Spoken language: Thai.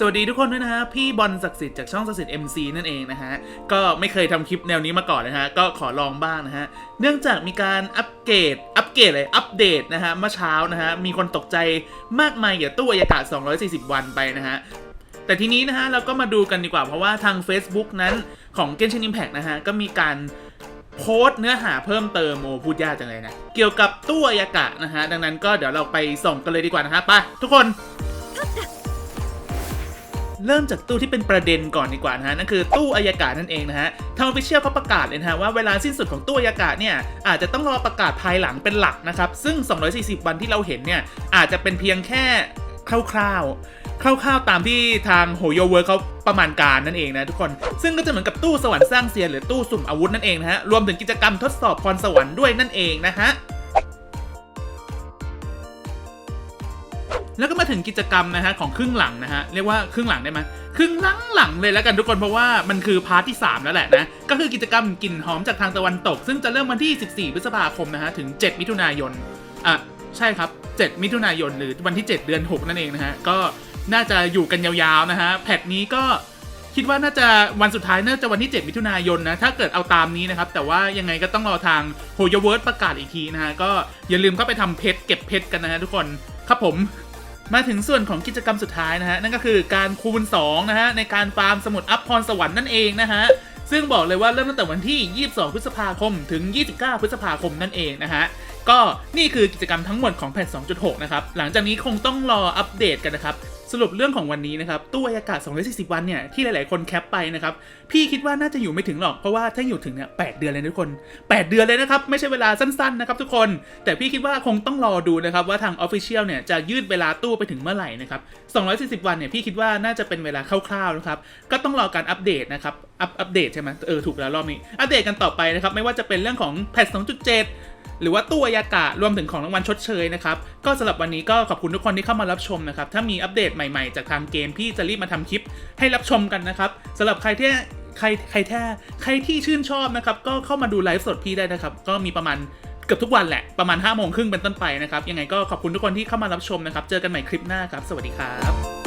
สวัสดีทุกคนด้วยนะฮะ พี่บอลศักดิ์สิทธิ์จากช่องศักดิ์สิทธิ์ MC นั่นเองนะฮะ ก็ไม่เคยทำคลิปแนวนี้มาก่อนนะฮะ ก็ขอลองบ้างนะฮะ เนื่องจากมีการอัปเกรด อัปเกรดเลย อัปเดตนะฮะ เมื่อเช้านะฮะ มีคนตกใจมากมายเกี่ยวกับตู้อายากาศ 240 วันไปนะฮะแต่ทีนี้นะฮะเราก็มาดูกันดีกว่าเพราะว่าทาง Facebook นั้นของ Genshin Impact นะฮะ ก็มีการโพสต์เนื้อหาเพิ่มเติมโมพูดยากจังเลยนะ เกี่ยวกับตู้อายากาศนะฮะดังนั้นก็เดี๋ยวเราไปส่องกันเลยดีกว่านะฮะไปทุกคน เริ่มจากตู้ที่เป็นประเด็นก่อนดีกว่านะฮะนั่นคือตู้อายกาศนั่นเองนะฮะทางออฟฟิเชียลเขาประกาศเลยนะฮะว่าเวลาสิ้นสุดของตู้อายกาศเนี่ยอาจจะต้องรอประกาศภายหลังเป็นหลักนะครับซึ่ง 240 วันที่เราเห็นเนี่ยอาจจะเป็นเพียงแค่คร่าวๆ คร่าวๆ ตามที่ทางโฮโยเวิร์เขาประมาณการนั่นเองนะทุกคน ซึ่งก็จะเหมือนกับตู้สวรรค์สร้างเซียนหรือตู้สุ่มอาวุธนั่นเองนะฮะ รวมถึงกิจกรรมทดสอบพรสวรรค์ด้วยนั่นเองนะฮะ แล้วก็มาถึงกิจกรรมนะฮะของครึ่งหลังนะฮะเรียกว่าครึ่งหลังได้ไหมครึ่งหลังหลังเลยแล้วกันทุกคนเพราะว่ามันคือพาร์ทที่ 3 แล้วแหละนะก็คือกิจกรรมกลิ่นหอมจากทางตะวันตก ซึ่งจะเริ่มวันที่ 14 พฤษภาคมนะฮะถึง 7 มิถุนายนอะใช่ครับ 7 มิถุนายนหรือวันที่ 7 เดือน 6 นั่นเองนะฮะก็น่าจะอยู่กันยาวๆนะฮะแพทนี้ก็คิดว่าน่าจะวันสุดท้ายน่าจะวันที่ 7 มิถุนายนนะถ้าเกิดเอาตามนี้นะครับ แต่ว่ายังไงก็ต้องรอทางโฮโยเวิร์ดประกาศอีกทีนะฮะก็อย่าลืมก็ไปทำเพชรเก็บเพชรกันนะฮะทุกคนครับผม มาถึงส่วนของกิจกรรมสุดท้ายนะฮะ นั่นก็คือการคูณ2นะฮะ ในการฟาร์มสมุดอัพพรสวรรค์นั่นเองนะฮะ ซึ่งบอกเลยว่าเริ่มตั้งแต่วันที่ 22 พฤษภาคม ถึง 29 พฤษภาคมนั่นเองนะฮะ ก็นี่คือกิจกรรมทั้งหมดของแพท2.6 นะครับ หลังจากนี้คงต้องรออัปเดตกันนะครับ สรุปเรื่องของวันนี้นะครับ ตู้อากาศ 240 วันเนี่ย ที่หลาย ๆ คนแคปไปนะครับ พี่คิดว่าน่าจะอยู่ไม่ถึงหรอก เพราะว่าถ้าอยู่ถึงเนี่ย8เดือนเลยทุกคน 8 เดือนเลยนะครับ ไม่ใช่เวลาสั้น ๆ นะครับทุกคน แต่พี่คิดว่าคงต้องรอดูนะครับ ว่าทาง Official เนี่ย จะยืดเวลาตู้ไปถึงเมื่อไหร่นะครับ 240 วันเนี่ยพี่คิดว่าน่าจะเป็นเวลาคร่าว ๆ นะครับ ก็ต้องรอการอัปเดตนะครับอัปอัปเดตใช่ไหมเออถูกแล้วรอบนี้อัปเดตกันต่อไปนะครับไม่ว่าจะเป็นเรื่องของแพท2.7 หรือว่าตู้อายากาศรวมถึงของรางวัลชดเชยนะครับ ก็สำหรับวันนี้ก็ขอบคุณทุกคนที่เข้ามารับชมนะครับ ถ้ามีอัปเดตใหม่ๆ จากทางเกมพี่จะรีบมาทำคลิปให้รับชมกันนะครับสำหรับใครที่ใครใครแท้ใครที่ชื่นชอบนะครับ ก็เข้ามาดูไลฟ์สดพี่ได้นะครับ ก็มีประมาณเกือบทุกวันแหละ ประมาณ5้าโมงครึ่งเป็นต้นไปนะครับ ยังไงก็ขอบคุณทุกคนที่เข้ามารับชมนะครับ เจอกันใหม่คลิปหน้าครับ สวัสดีครับ